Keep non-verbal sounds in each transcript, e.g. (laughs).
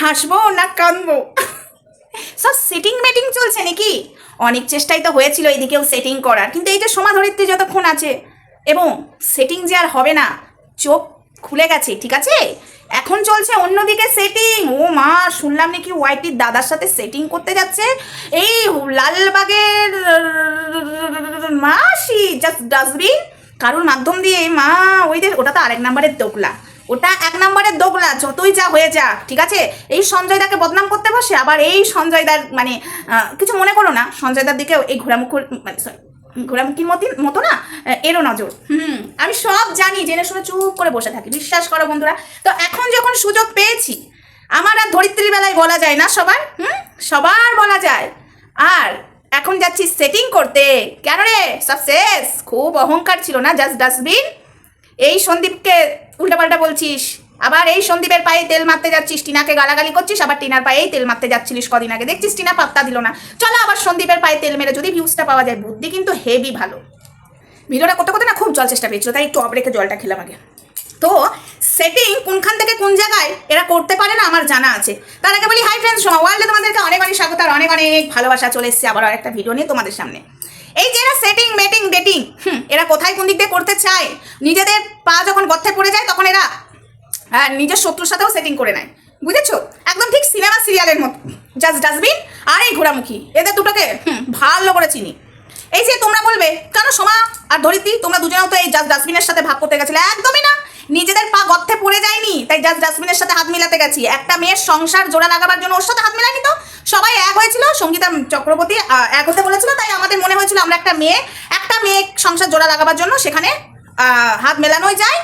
হাসবো না কাঁদবো? সব সেটিং মেটিং চলছে নাকি? অনেক চেষ্টাই তো হয়েছিল এদিকেও সেটিং করার, কিন্তু এই যে সোমা ধরিত্রী যতক্ষণ আছে, এবং সেটিং যে আর হবে না, চোখ খুলে গেছে, ঠিক আছে? এখন চলছে অন্যদিকে সেটিং ও মা, শুনলাম নাকি ওয়াইটির দাদার সাথে সেটিং করতে যাচ্ছে। এই লালবাগের, মাসি জাস্ট ডাস্টবিন কারোর মাধ্যম দিয়ে, মা ওইদের ওটা তো আরেক নাম্বারের দোকলা ওটা এক নম্বরের দোগলা, যতই যা হয়ে যা ঠিক আছে? এই সঞ্জয়দাকে বদনাম করতে বসে, আবার এই সঞ্জয়দার মানে কিছু মনে করো না, সঞ্জয়দার দিকেও এই ঘোরামুখুর মানে ঘোরামুখির মতো মতো না এরও নজর। হুম, আমি সব জানি, জেনে শুনে চুপ করে বসে থাকি, বিশ্বাস করো বন্ধুরা। তো এখন যখন সুযোগ পেয়েছি, আমার আর ধরিত্রীর বেলায় বলা যায় না সবার, হুম? সবার বলা যায়। আর এখন যাচ্ছি সেটিং করতে। কেন রে? শেষ খুব অহংকার ছিল না জাস্ট ডাস্টবিন এই সন্দীপকে উল্টাপাল্টা বলছিস? আবার এই সন্দীপের পায়ে তেল মারতে যাচ্ছিস, টিনাকে গালাগালি করছিস, আবার টিনার পায়েই তেল মারতে যাচ্ছিলিস কদিন আগে। দেখছিস টিনা পাত্তা দিল না। চলো আবার সন্দীপের পায়ে তেল মেরে যদি ভিউজটা পাওয়া যায়, বুদ্ধি কিন্তু হেভি ভালো। ভিডিওটা করতে করতে না খুব জল চেষ্টা পেয়েছিল, তাই একটু অফ রেখে জলটা খেলাম আগে। তো সেটিং কোনখান থেকে কোন জায়গায়, এরা করতে পারে না আমার জানা আছে। তার আগে বলি হাই ফ্রেন্ডস ওয়ার্ল্ডে তোমাদেরকে অনেক অনেক স্বাগত আর অনেক অনেক ভালোবাসা চলে এসেছে। আবার একটা ভিডিও নিয়ে তোমাদের সামনে। এই যে এরা সেটিং মেটিং ডেটিং এরা কোথায় কোন দিক দিয়ে করতে চায়? নিজেদের পা যখন গর্তে পড়ে যায়, তখন এরা নিজের শত্রুর সাথেও সেটিং করে নেয়। বুঝেছ? একদম ঠিক সিনেমা সিরিয়ালের মতো জাস্ট ডাস্টবিন আর এই ঘোরামুখী এদের দুটোকে ভালো করে চিনি। এই যে তোমরা বলবে, কেন সোমা আর ধরিত্রী, তোমরা দুজনেও তো এই জাস্ট ডাস্টবিনের সাথে ভাগ করতে গেছিলে? একদমই না। নিজেদের পা গর্তে পড়ে যায়নি, তাই জাস্ট ডাস্টবিনের সাথে হাত মিলাতে গেছি। একটা মেয়ের সংসার জোড়া লাগাবার জন্য ওর সাথে হাত মিলাইনি তো? সবাই এক হয়েছিল, সঙ্গীতা চক্রবর্তী এক হতে বলেছিল, তাই আমাদের মনে হয়েছিল আমরা একটা মেয়ে একটা মেয়ে সংসার জোড়া লাগাবার জন্য সেখানে হাত মেলানোই যায়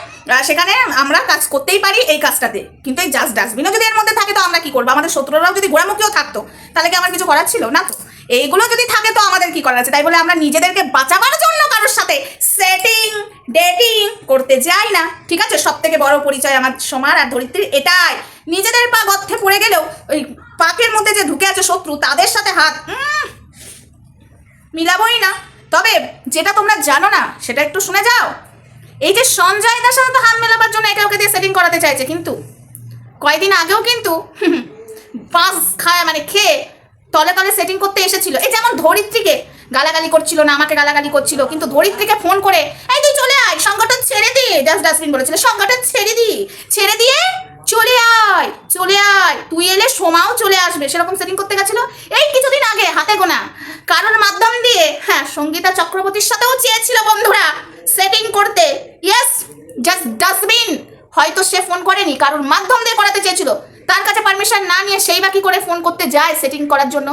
সেখানে আমরা কাজ করতেই পারি এই কাজটাতে। কিন্তু এই জাস্ট ডাস্টবিনও যদি এর মধ্যে থাকে তো আমরা কি করব? আমাদের শত্রুরাও যদি ঘোরামুখিও থাকতো, তাহলে কি আমার কিছু করার ছিল? না তো। এইগুলো যদি থাকে তো আমাদের কি করার আছে? তাই বলে আমরা নিজেদেরকে বাঁচাবার জন্য কারোর সাথে সেটিং ডেটিং করতে যাই না। ঠিক আছে? সব থেকে বড় পরিচয় আমার, সমার আর ধরিত্রীর, এটাই। নিজেদের পা গর্থে পড়ে গেলেও ওই পাকের মধ্যে যে ঢুকে আছে শত্রু, তাদের সাথে হাত। মিলাবই না। তবে যেটা তোমরা জানো না, সেটা একটু শুনে যাও। এই যে সঞ্জয় দার সাথে তো হাত মেলাবার জন্য এটা ওকে দিয়ে সেটিং করাতে চাইছে, কিন্তু কয়েকদিন আগেও কিন্তু (laughs) পাঁচ খায় মানে খেয়ে তলে তলে সেটিং করতে এসেছিল। এই যেমন ধরিত্রীকে গালাগালি করছিল না, আমাকে গালাগালি করছিল, কিন্তু ধরিত্রীকে ফোন করে, এই তুই চলে আয়, সংগঠন ছেড়ে দি। জাস্ট ডাস্টবিন বলেছিল, সংগঠন ছেড়ে দি, ছেড়ে দিয়ে চলে আয় চলে আয়। তুই এলে সোমাও চলে আসবে। সেরকম সেটিং করতে গেছিল? এই কিছুদিন আগে, হাতে গোনা। কারোর মাধ্যম দিয়ে হ্যাঁ সঙ্গীতা চক্রবর্তীর সাথেও চেয়েছিল বন্ধুরা সেটিং করতে। ইয়েস জাস্ট ডাস্টবিন হয়তো সে ফোন করেনি, কারোর মাধ্যম দিয়ে করাতে চেয়েছিল। তার কাছে পারমিশন না নিয়ে সেই বাকি করে ফোন করতে যায় সেটিং করার জন্য।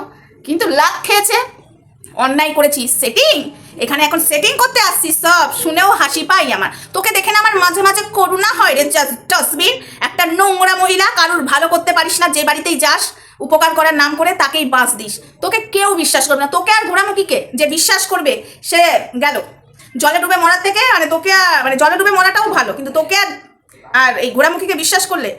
কিন্তু লাভ খেয়েছে। অন্যায় করেছি। সেটিং এখানে এখন সেটিং করতে আসছি সব। শুনেও হাসি পাই আমার। তোকে দেখে না আমার মাঝে মাঝে করুণা হয় রে ডাস্টবিন একটা নোংরা মহিলা, কারোর ভালো করতে পারিস না, যে বাড়িতেই যাস, উপকার করার নাম করে তাকেই বাস দিস। তোকে কেউ বিশ্বাস করবে না। তোকে আর ঘোরামুখিকে যে বিশ্বাস করবে, সে গেল। জলে ডুবে মরার থেকে মানে তোকে আর মানে জলে ডুবে মরাটাও ভালো, কিন্তু তোকে আর আর এই ঘোরামুখীকে বিশ্বাস করলে,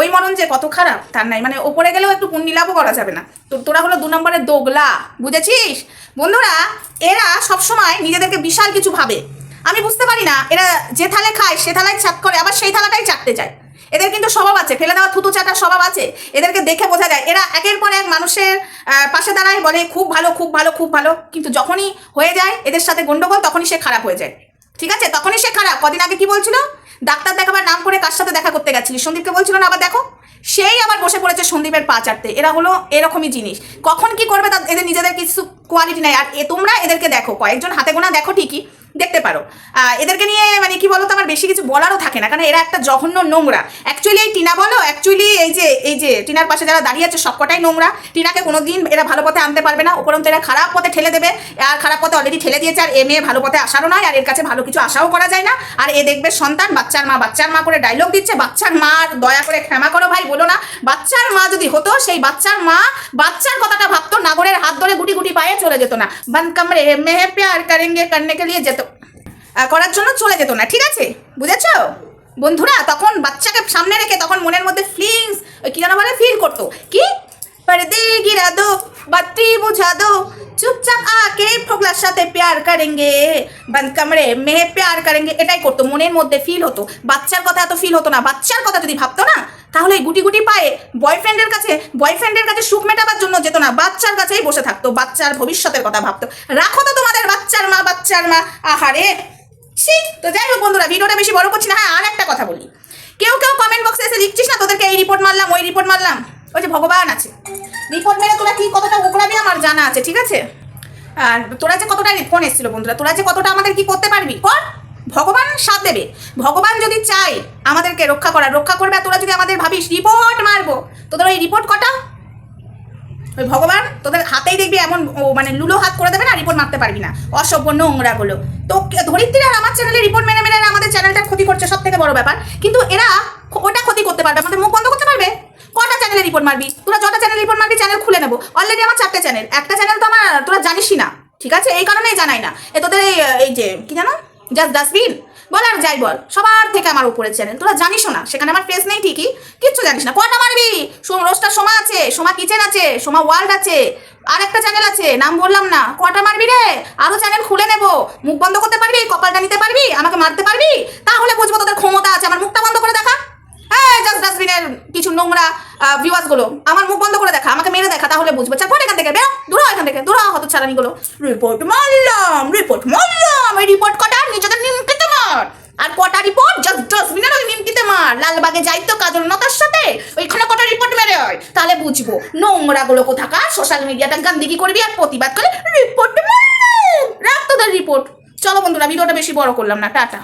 ওই মরণ যে কত খারাপ, তার নাই। মানে ওপরে গেলেও একটু পুণ্যি লাভও করা যাবে না। তো তোরা হলো দু নম্বরের দোগলা, বুঝেছিস? বন্ধুরা, এরা সবসময় নিজেদেরকে বিশাল কিছু ভাবে। আমি বুঝতে পারি না, এরা যে থালে খায়, সে থালায় ছাপ করে, আবার সেই থালাটাই চাটতে চায়। এদের কিন্তু স্বভাব আছে, ফেলে দেওয়া থুতু চাটার স্বভাব আছে। এদেরকে দেখে বোঝা যায়, এরা একের পর এক মানুষের পাশে দাঁড়ায়, বলে খুব ভালো খুব ভালো খুব ভালো। কিন্তু যখনই হয়ে যায় এদের সাথে গন্ডগোল, তখনই সে খারাপ হয়ে যায়। ঠিক আছে? তখনই সে খারাপ। কদিন আগে কি বলছিল? ডাক্তার দেখাবার নাম করে কার সাথে দেখা করতে গেছিলি। সন্দীপকে বলছিল, না, আবার দেখো, সেই আবার বসে পড়েছে সন্দীপের পা চাটতে। এরা হলো এরকমই জিনিস। কখন কি করবে তা এদের নিজেদের কিছু কোয়ালিটি নাই। আর এ, তোমরা এদেরকে দেখো। কয়েকজন হাতে গোনা দেখো ঠিকই। দেখতে পারো। এদেরকে নিয়ে মানে কি বলো তো আমার বেশি কিছু বলারও থাকে না। কারণ এরা একটা জঘন্য নোংরা। অ্যাকচুয়ালি এই টিনা বলো অ্যাকচুয়ালি এই যে এই যে টিনার পাশে যারা দাঁড়িয়ে আছে, সবকটাই নোংরা। টিনাকে কোনোদিন এরা ভালো পথে আনতে পারবে না। উপরন্ত এরা খারাপ পথে ঠেলে দেবে। আর খারাপ পথে অলরেডি ঠেলে দিয়েছে, আর এ মেয়ে ভালো পথে আসারও নয়, আর এর কাছে ভালো কিছু আশাও করা যায় না। আর এ দেখবে সন্তান, বাচ্চার মা বাচ্চার মা করে ডায়লগ দিচ্ছে। বাচ্চার মা, দয়া করে ক্ষমা করো ভাই, বলো না। বাচ্চার মা যদি হতো, সেই বাচ্চার মা বাচ্চার কথাটা ভাবতো, নাগরের হাত ধরে গুটি গুটি পায়ে চলে যেত না। বন কামরে মেহে প্যার করেঙ্গে করনে কে লিয়ে যেত। করার জন্য চলে যেত না, ঠিক আছে? বুঝেছ? বন্ধুরা, তখন বাচ্চাকে সামনে রেখে তখন মনের মধ্যে ফিলিংস কি যেন মানে ফিল করতো। কি? পর্দে গিরা দো, বাতি বুঝা দো, চুপচাপ আকে ফোকলার সাথে প্যার করেঙ্গে বন্ধ কামড়ে মেয়ে প্যার করেঙ্গে, এটাই করতো, মনের মধ্যে ফিল হতো। বাচ্চার কথা এত ফিল হতো না, বাচ্চার কথা যদি ভাবতো না তাহলে গুটি গুটি পায়ে বয়ফ্রেন্ডের কাছে বয়ফ্রেন্ডের কাছে সুখ মেটাবার জন্য যেত না, বাচ্চার কাছেই বসে থাকতো, বাচ্চার ভবিষ্যতের কথা ভাবতো। রাখো তো তোমাদের বাচ্চার মা বাচ্চার মা, আহারে! ছি, তো যাই হোক বন্ধুরা, ভিডিওটা বেশি বড় করছি না হ্যাঁ আর একটা কথা বলি। কেউ কেউ কমেন্ট বক্সে এসে লিখছিস না, তোদেরকে এই রিপোর্ট মারলাম, ওই রিপোর্ট মারলাম? ওই যে ভগবান আছে। রিপোর্ট মেরে তোরা কি কতটা ওকড়াবি আমার জানা আছে, ঠিক আছে? আর তোরা যে কতটা ফোন এসেছিল বন্ধুরা, তোরা যে কতটা আমাদের কি করতে পারবি? কর। ভগবান সাথ দেবে। ভগবান যদি চায় আমাদেরকে রক্ষা করা রক্ষা করবে তোরা যদি আমাদের ভাবিস রিপোর্ট মারবো। তোদের ওই রিপোর্ট কটা? ওই ভগবান তোদের হাতেই দেখবি এমন মানে লুলো হাত করে দেবে না রিপোর্ট মারতে পারবি না। অসভ্য নোংরা গুলো তো ধরিত্রী আর আমার চ্যানেলে রিপোর্ট মেনে মেনে আমাদের চ্যানেলটা ক্ষতি করছে সব থেকে বড় ব্যাপার। কিন্তু এরা ওটা ক্ষতি করতে পারবে, আমাদের মুখ বন্ধ করতে পারবে? কটা চ্যানেলে রিপোর্ট মারবি? তোরা যটা চ্যানেল রিপোর্ট মারবি চ্যানেল খুলে নেব। অলরেডি আমার চারটে চ্যানেল একটা চ্যানেল তো আমার, তোরা জানিসই না, ঠিক আছে? এই কারণেই জানাই না। এ তোদের এই যে, কি জানো জাস্ট ডাস্টবিন বল আর যাই বল, সবার থেকে আমার উপরে চ্যানেল তোরা জানিসও না, সেখানে আমার ফেস নেই ঠিকই। কিচ্ছু জানিস না। কটা মারবি রোস্টার সোমা আছে, সোমা কিচেন আছে, সোমা ওয়ার্ল্ড আছে আর একটা চ্যানেল আছে, নাম বললাম না। কটা মারবি রে? আরও চ্যানেল খুলে নেব। মুখ বন্ধ করতে পারবি? কপালটা নিতে পারবি? আমাকে মারতে পারবি? তাহলে বুঝব তোদের ক্ষমতা আছে। আমার মুখটা বন্ধ করে দেখা। হ্যাঁ জাস্ট ডাস্টবিনের কিছু নোংরা ভিউয়ার্সগুলো, আমার মুখ বন্ধ করে দেখা। আমাকে মেরে দেখা, তাহলে বুঝব। চার এখান থেকে? বেরো। দূর এখান থেকে। দূর হতো ছাড়ানি গুলো রিপোর্ট মারলাম রিপোর্ট মারলাম। এই রিপোর্ট কটা? নিজেদের নিমকিতে মার। আর কটা রিপোর্ট জাস্ট ডাস্টবিনের ওই নিমকিতে মার। লালবাগে যাই তো কাজল নতার সাথে। ওইখানে কটা রিপোর্ট মেরে হয়? তাহলে বুঝব। নোংরা গুলো কোথাকার সোশ্যাল মিডিয়াটা গান্দিগি করবি আর প্রতিবাদ করে রিপোর্ট রাখ তোদের রিপোর্ট চলো বন্ধুরা ভিডিওটা বেশি বড় করলাম না। টাটা।